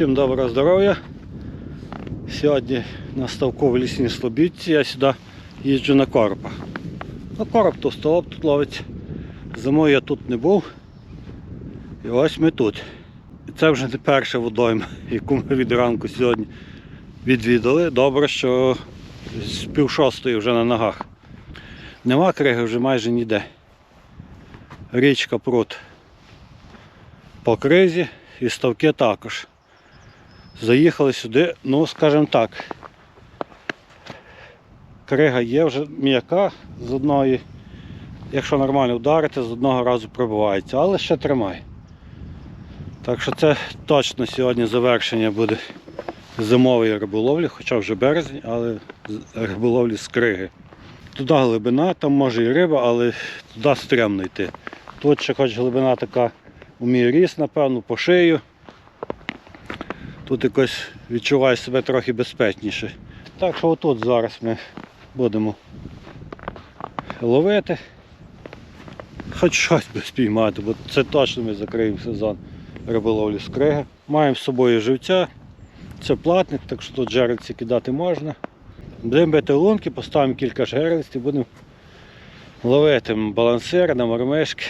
Всім доброго здоров'я. Сьогодні на ставку в лісній Слобідці я сюди їжджу на коропа. Ну, короб то столоб тут ловиться. Зимою я тут не був. І ось ми тут. І це вже не перша водойма, яку ми від ранку сьогодні відвідали. Добре, що з пів шостої вже на ногах. Нема криги вже майже ніде. Річка пруд по кризі і ставки також. Заїхали сюди, ну скажімо так. Крига є вже м'яка з одної, якщо нормально вдарити, з одного разу пробивається, але ще тримає. Так що це точно сьогодні завершення буде зимової риболовлі, хоча вже березень, але риболовлі з криги. Туди глибина, там може і риба, але туди стрімно йти. Тут ще хоч глибина така вміє ріс, напевно, по шию. Тут якось відчуваю себе трохи безпечніше. Так що отут зараз ми будемо ловити. Хоч щось би спіймати, бо це точно ми закриємо сезон риболовлі з криги. Маємо з собою живця. Це платник, так що тут жерельці кидати можна. Будемо бити лунки, поставимо кілька жерельць і будемо ловити балансир на мармишки.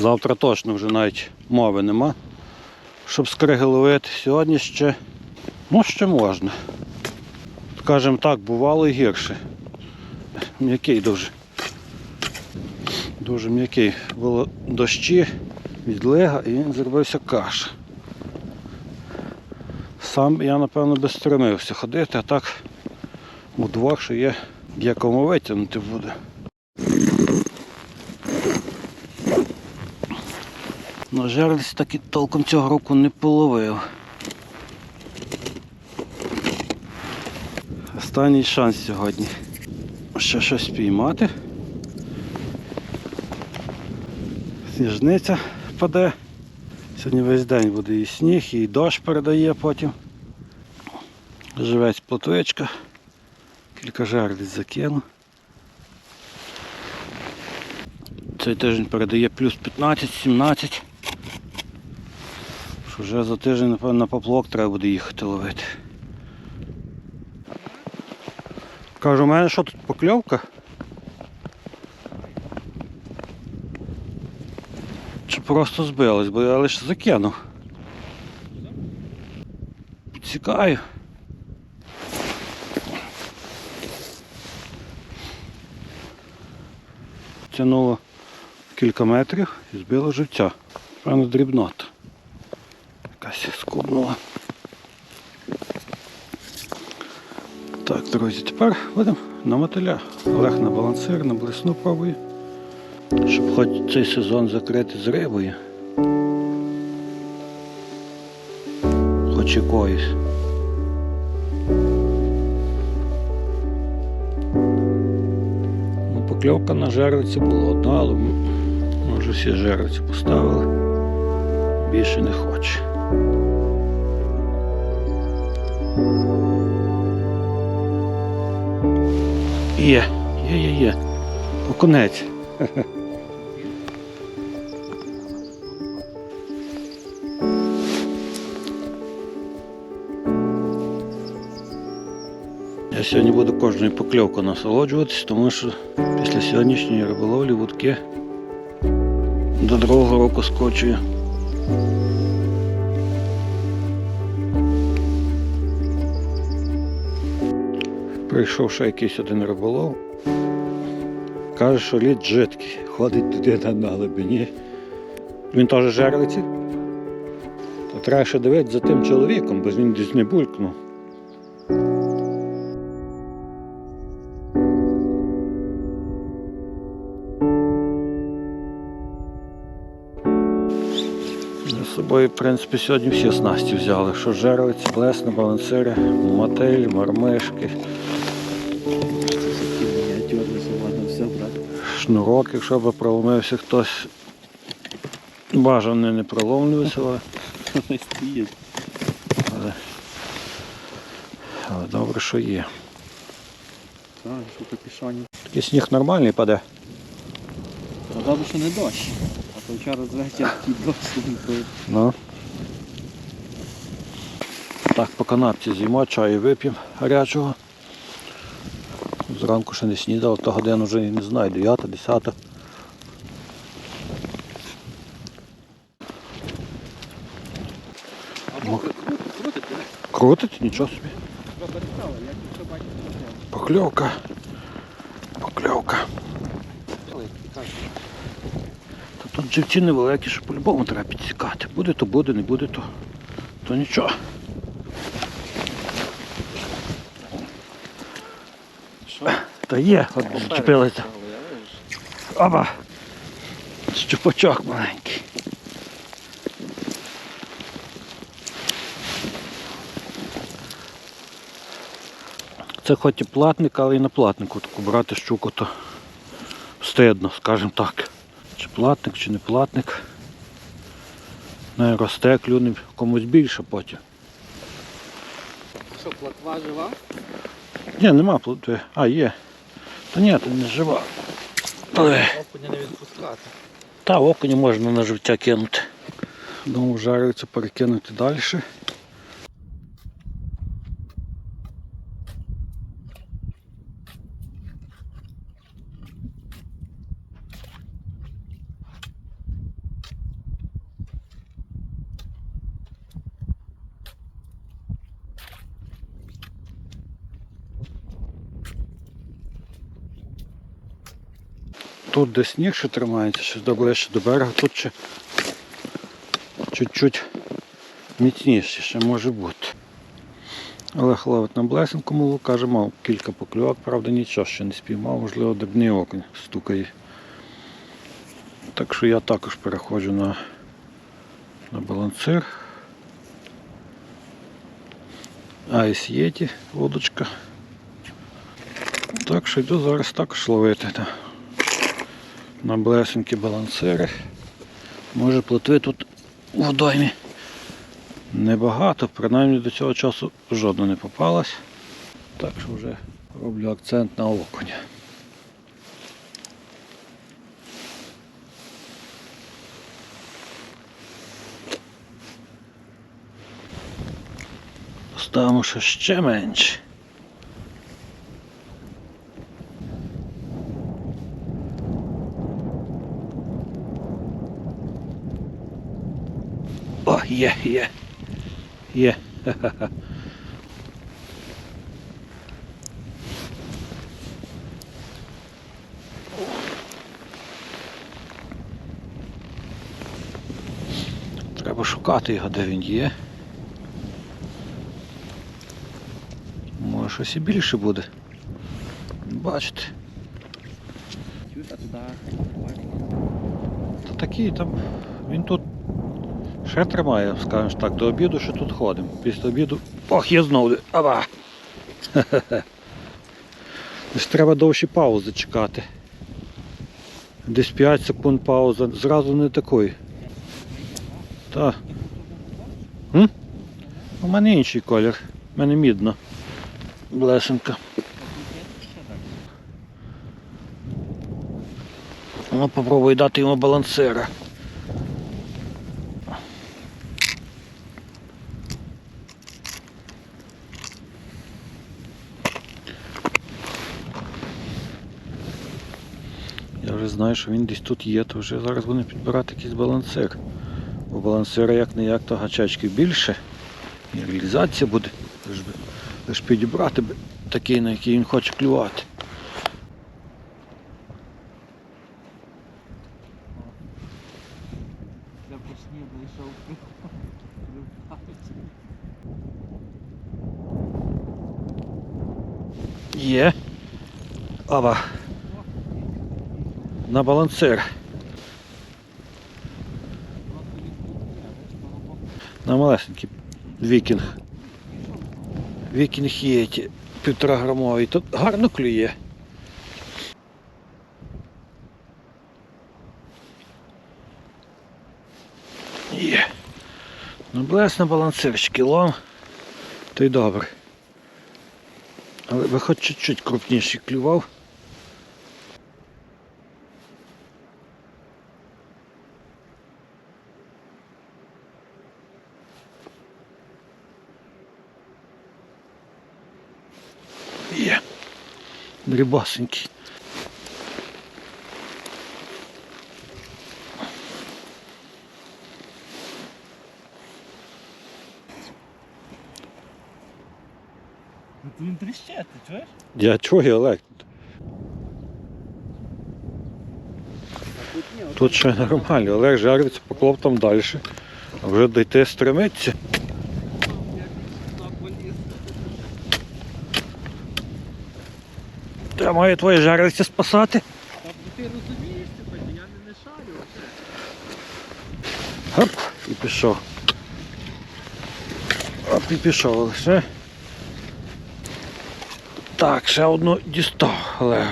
Завтра точно вже навіть мови нема, щоб скриги ловити. Сьогодні ще, ну ще можна. Скажімо так, бувало і гірше. М'який дуже. Дуже м'який. Було дощі, відлига і він зробився каш. Сам я, напевно, би стремився ходити, а так удвох, що є є кому витягнути буде. На жерлість так і толком цього року не половив. Останній шанс сьогодні. Ще щось спіймати. Сніжниця паде. Сьогодні весь день буде і сніг, і дощ передає потім. Живець плотвичка. Кілька жерлиць закину. Цей тиждень передає плюс 15-17. Вже за тиждень, напевно, на поплавок треба буде їхати ловити. Кажу, у мене що тут покльовка? Чи просто збилась, бо я лише закинув. Підсікаю. Тянуло кілька метрів і збило живця. Певно дрібнота. Якась скубнула. Так, друзі, тепер будемо на мотиля. Олег на балансир, на блесну пробує. Щоб хоч цей сезон закрити з рибою. Хоч якоюсь. Ну, покльовка на жерлиці була одна, але ми вже всі жерлиці поставили. Більше не хоче. Є, є, є, є. Окунець. Я сьогодні буду кожною покльовкою насолоджуватись, тому що після сьогоднішньої риболовлі вудки до другого року скочую. Прийшов ще якийсь один риболов. Каже, що лід жидкий, ходить туди на, глибині. Він теж жерлиці. То треба ще дивитися за тим чоловіком, бо він десь не булькнув. З собою, в принципі, сьогодні всі снасті взяли. Що жерлиці, блесни, балансири, мотель, мармишки, шнурок, якщо б проломився хтось. Бажано не проломлювався, але, Стоит. але добре, що є. Такий сніг нормальний паде. Казав, що не дощ. А то вчора з такий дощ. Ну. Так, по канапці з'їмо, чаю вип'ємо гарячого. Зранку ще не снідав, та година вже не знаю, 9, 10. Крутить? Нічого собі. Покльовка. Покльовка. Та тут живці невеликі, що по-любому треба підсікати. Буде, то буде, не буде, то, то нічого. Що? Та є, от зчепилися. Оба! Щупачок маленький. Це хоч і платник, але і на платнику таку брати щуку, то стидно, скажімо так. Чи платник, чи не платник. Не росте, клюне комусь більше потім. Що, платва жива? Ні, нема плотви. А, є. Та ні, то не жива. Але Окуня не відпускати. та окуні можна на живця кинути. Думаю, жариться перекинути далі. Тут де сніг ще тримається, ще ближче до берега, тут ще чуть-чуть міцніше ще може бути. Олег ловить на блесенькому, каже, мав кілька покльовок, правда нічого ще не спіймав, можливо, дрібний окунь стукає. Так що я також переходжу на, на балансир. Айс Єті, водочка. Так що йду зараз також ловити на, блесенькі балансири. Може плотви тут у водоймі небагато, принаймні до цього часу жодна не попалась. Так що вже роблю акцент на окуня. Ставимо ще ще менше. О, є, є. Є. Ха-ха-ха. Треба шукати його, де він є. Може щось і більше буде. Бачите. Та такий там. Він тут ще тримає, скажімо так, до обіду ще тут ходимо. Після обіду. Ох, є знову. Аба! Десь треба довші паузи чекати. Десь 5 секунд пауза. Зразу не такої. Та. М? У мене інший колір. У мене мідно. Блесенка. Ну, попробуй дати йому балансира. Я вже знаю, що він десь тут є, то вже зараз будемо підбирати якийсь балансир. Бо балансира як не як, то гачачки більше. І реалізація буде. Лиш, би, лиш підібрати би такий, на який він хоче клювати. Є. Ава. На балансир. На малесенький вікінг. Вікінг є ті півтора грамовий. Тут гарно клює. Є. Ну, блес на балансир з кілом. То й добре. Але би хоч чуть-чуть крупніший клював. Є. Дрібасенький. Він тріще, ти чуєш? Я чую, Олег. Тут ще нормально, Олег жариться, поклав там далі. А вже дойти стремиться. Та маю твоє жариться спасати. Ти розумієш, типу, я не, шарю. Оп, і пішов. Оп, і пішов лише. Так, ще одну дістав, але.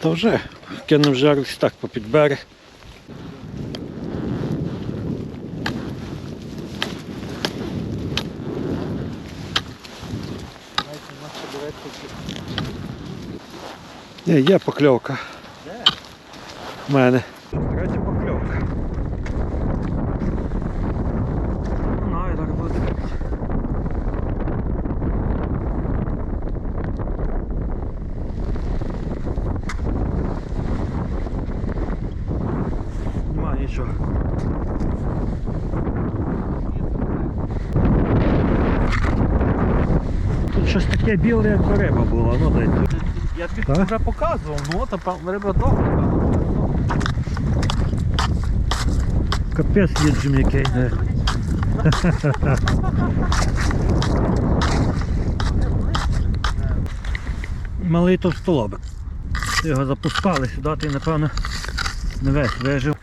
Та вже кинув жариться так попід берег. Є, є покльовка. Де? В мене. Третя покльовка. Ну, і так буде. Нема нічого. Тут щось таке біле, як риба була, ну дай тут. Я тобі Так? вже показував, ну та пам- риба добра, певно. Капець їджим який. Не. Малий товстолобик. Його запускали сюди, ти напевно не весь вижив.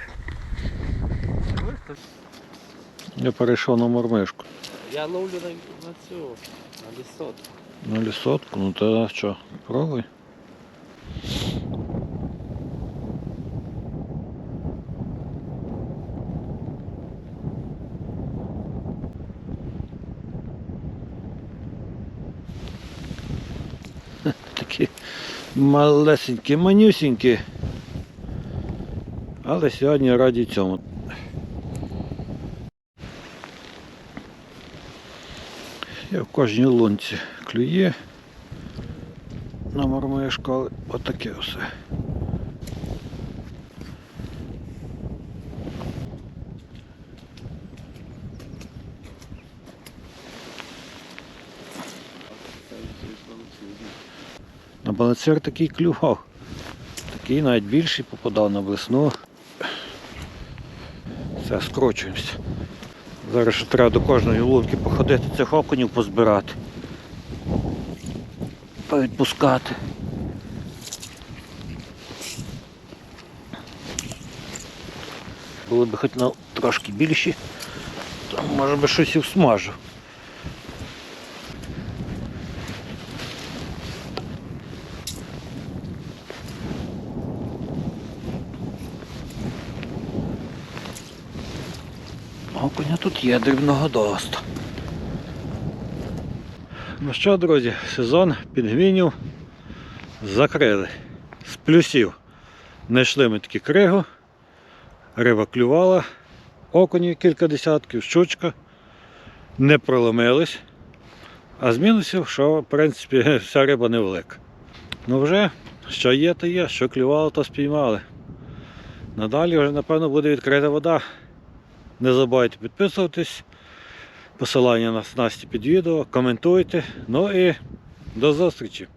Я перейшов на мормишку. Я ловлю на, на цю, на лісот. На лісотку, ну то що, пробуй. Такі малесенькі, манюсінькі. Але сьогодні раді цьому. Я в кожній лунці клює на мормишку, але отаке все. На балансир такий клював. Такий навіть більший попадав на блесну. Все, скручуємося. Зараз ще треба до кожної лунки походити, цих окунів позбирати. Повідпускати. Були б хоч на трошки більші, то може би щось і всмажив. Окуня тут є дрібного доста. Ну що, друзі, сезон пінгвінів закрили. З плюсів знайшли ми таки кригу, риба клювала, окунів кілька десятків, щучка, не проломились. А з мінусів, що в принципі вся риба невелика. Ну вже, що є, то є, що клювало, то спіймали. Надалі вже, напевно, буде відкрита вода. Не забувайте підписуватись, посилання на снасті під відео, коментуйте. Ну і до зустрічі!